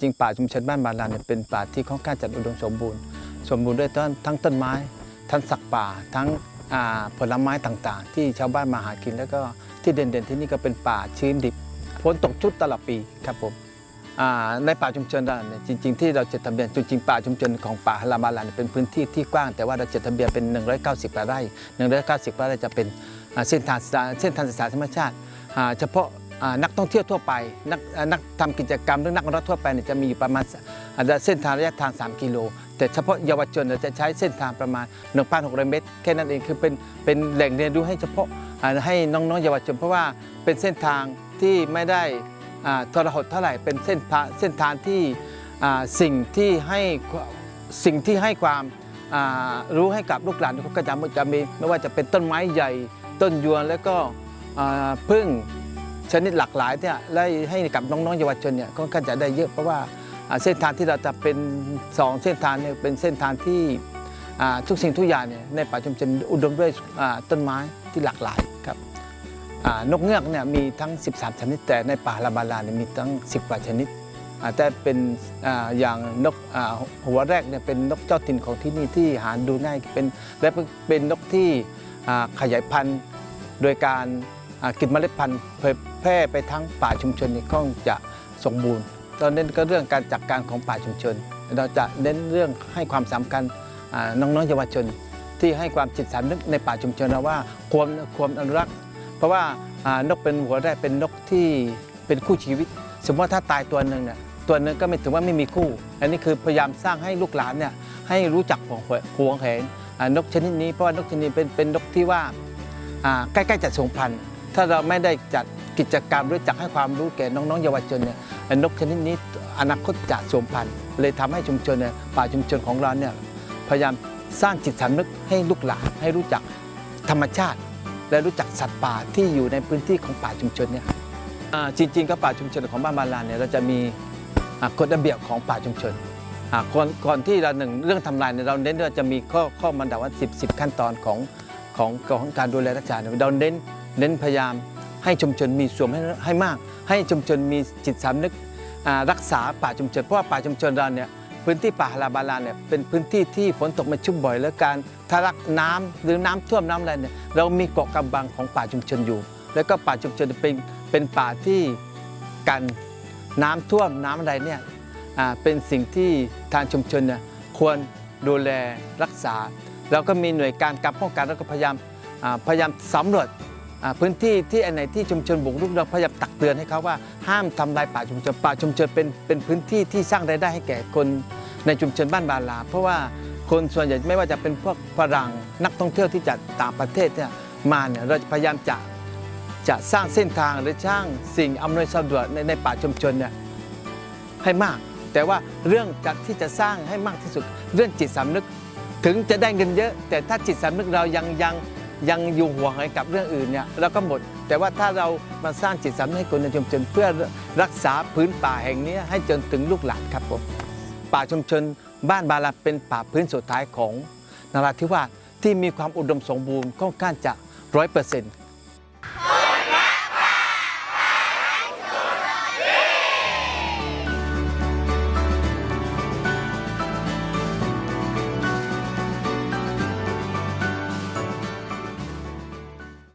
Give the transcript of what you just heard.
จริงๆป่าชุมชนบ้านบาลานเนี่ยเป็นป่าที่ค่อนข้างจะอุดมสมบูรณ์ สมบูรณ์ด้วยต้นทั้งต้นไม้ ทั้งสักป่า ทั้งผลไม้ต่างๆ ที่ชาวบ้านมาหากินแล้วก็ที่เด่นๆที่นี่ก็เป็นป่าชื้นดิบฝนตกชุดตลอดปีครับผมในป่าชุมชนเราเนี่ยจริง ๆ ที่เราจดทะเบียนจริงๆป่าชุมชนของป่าฮาราบาลานเป็นพื้นที่ที่กว้างแต่ว่าเราจดทะเบียนเป็น 190กว่าไร่190กว่าไร่จะเป็นเส้นทางเส้นทางศึกษาธรรมชาติ เฉพาะ นักท่องเที่ยวทั่วไป นักนักทำกิจกรรมหรือนักรถทั่วไปเนี่ยจะมีอยู่ประมาณอ่าเส้นทางระยะทาง 3 กิโล แต่เฉพาะเยาวชนเราจะใช้เส้นทางประมาณ 1,600 เมตร แค่นั้นเองคือเป็นเป็นแหล่งเรียนรู้ให้เฉพาะให้น้องๆเยาวชน เพราะว่าเป็นเส้นทางที่ไม่ได้ทรหดเท่าไหร่เป็นเส้นทางเส้นทางที่สิ่งที่ให้สิ่งที่ให้ความรู้ให้กับลูกหลานก็จะจะมีไม่ว่าจะเป็นต้นไม้ใหญ่ต้นยวนแล้วก็พึ่ง ชนิดหลากหลายเนี่ยได้ให้กับน้องๆเยาวชนเนี่ยก็จะได้เยอะเพราะว่าเส้นทางที่เราจะเป็นสองเส้นทางเนี่ยเป็นเส้นทางที่ทุกสิ่งทุกอย่างเนี่ยในป่าชุมชนอุดมด้วยต้นไม้ที่หลากหลายครับนกเงือกเนี่ยมีทั้ง 13 ชนิด แต่ในป่าลาบาลาเนี่ยมีทั้ง 10 กว่าชนิดอาแต่เป็นออย่างนกหัวแรกเนี่ยเป็นนกเจ้าถิ่นของที่นี่ที่หาดูง่ายเป็นและเป็นนกที่ขยายพันธุ์โดยการ กินเมล็ดพันธุ์เผยแพร่ไปทั้งป่าชุมชนนี่ค่อนจะสมบูรณ์ตอนนี้ก็เรื่องการจัดการของป่าชุมชน เราจะเน้นเรื่องให้ความสำคัญอ่าน้องๆเยาวชน ที่ให้ความจิตสำนึกในป่าชุมชนเราว่าควรควรอนุรักษ์ เพราะว่านกเป็นหัวแรกเป็นนกที่เป็นคู่ชีวิต สมมติว่าถ้าตายตัวหนึ่งเนี่ยตัวหนึ่งก็ไม่ถือว่าไม่มีคู่ อันนี้คือพยายามสร้างให้ลูกหลานเนี่ยให้รู้จักหวงหวงแหนนกชนิดนี้เพราะว่านกชนิดนี้เป็นเป็นนกที่ว่าอ่าใกล้ๆจะสูญพันธุ์ ถ้าเราไม่ได้จัดกิจกรรมหรือจัดให้ความรู้แก่น้องๆเยาวชนเนี่ยนกชนิดนี้อนาคตจะสูญพันธุ์เลยทำให้ชุมชนเนี่ยป่าชุมชนของเราเนี่ยพยายามสร้างจิตสำนึกให้ลูกหลานให้รู้จักธรรมชาติ และรู้จักสัตว์ป่าที่อยู่ในพื้นที่ของป่าชุมชนเนี่ยจริงๆก็ป่าชุมชนของบ้านบาลานเนี่ยเราจะมีกฎระเบียบของป่าชุมชนก่อนก่อนที่เราหนึ่งเรื่องทำลายเนี่ยเราเน้นว่าจะมีข้อข้อมันดับว่า 10 10 ขั้นตอนของของของการดูแลรักษาเนี่ยเราเน้น เน้นพยายามให้ชุมชนมีส่วนให้ให้มาก ให้ชุมชนมีจิตสำนึกรักษาป่าชุมชนเพราะว่าป่าชุมชนเราเนี่ยพื้นที่ป่าฮาราบาลานเนี่ยเป็นพื้นที่ที่ฝนตกมาชุบบ่อยแล้วการทะลักน้ำหรือน้ำท่วมน้ำอะไรเนี่ยเรามีเกาะกำบังของป่าชุมชนอยู่ แล้วก็ป่าชุมชนเป็นเป็นป่าที่กันน้ำท่วมน้ำอะไรเนี่ยเป็นสิ่งที่ทางชุมชนเนี่ยควรดูแลรักษา แล้วก็มีหน่วยการการป้องกันแล้วก็พยายามพยายามสำรวจ พื้นที่ที่อันไหนที่ชุมชนบุกรุกเราพยายามตักเตือนให้เขาว่าห้ามทำลายป่าชุมชนป่าชุมชนเป็นเป็นพื้นที่ที่สร้างรายได้ให้แก่คนในชุมชนบ้านบาลา เพราะว่าคนส่วนใหญ่ไม่ว่าจะเป็นพวกฝรั่งนักท่องเที่ยวที่จากต่างประเทศเนี่ยมาเนี่ยเราจะพยายามจะจะสร้างเส้นทางหรือสร้างสิ่งอำนวยสะดวกในในป่าชุมชนเนี่ยให้มาก แต่ว่าเรื่องจากที่จะสร้างให้มากที่สุด เรื่องจิตสำนึก ถึงจะได้เงินเยอะ แต่ถ้าจิตสำนึกเรายังยัง ยังอยู่ห่วงกับเรื่องอื่นเนี่ยเราก็หมด แต่ว่าถ้าเรามาสร้างจิตสำนึกให้คนในชุมชนเพื่อรักษาพื้นป่าแห่งนี้ให้จนถึงลูกหลานครับผมป่าชุมชนบ้านบาลาเป็นป่าพื้นสุดท้ายของนราธิวาสที่มีความอุดมสมบูรณ์ค่อนข้างจะร้อยเปอร์เซ็นต์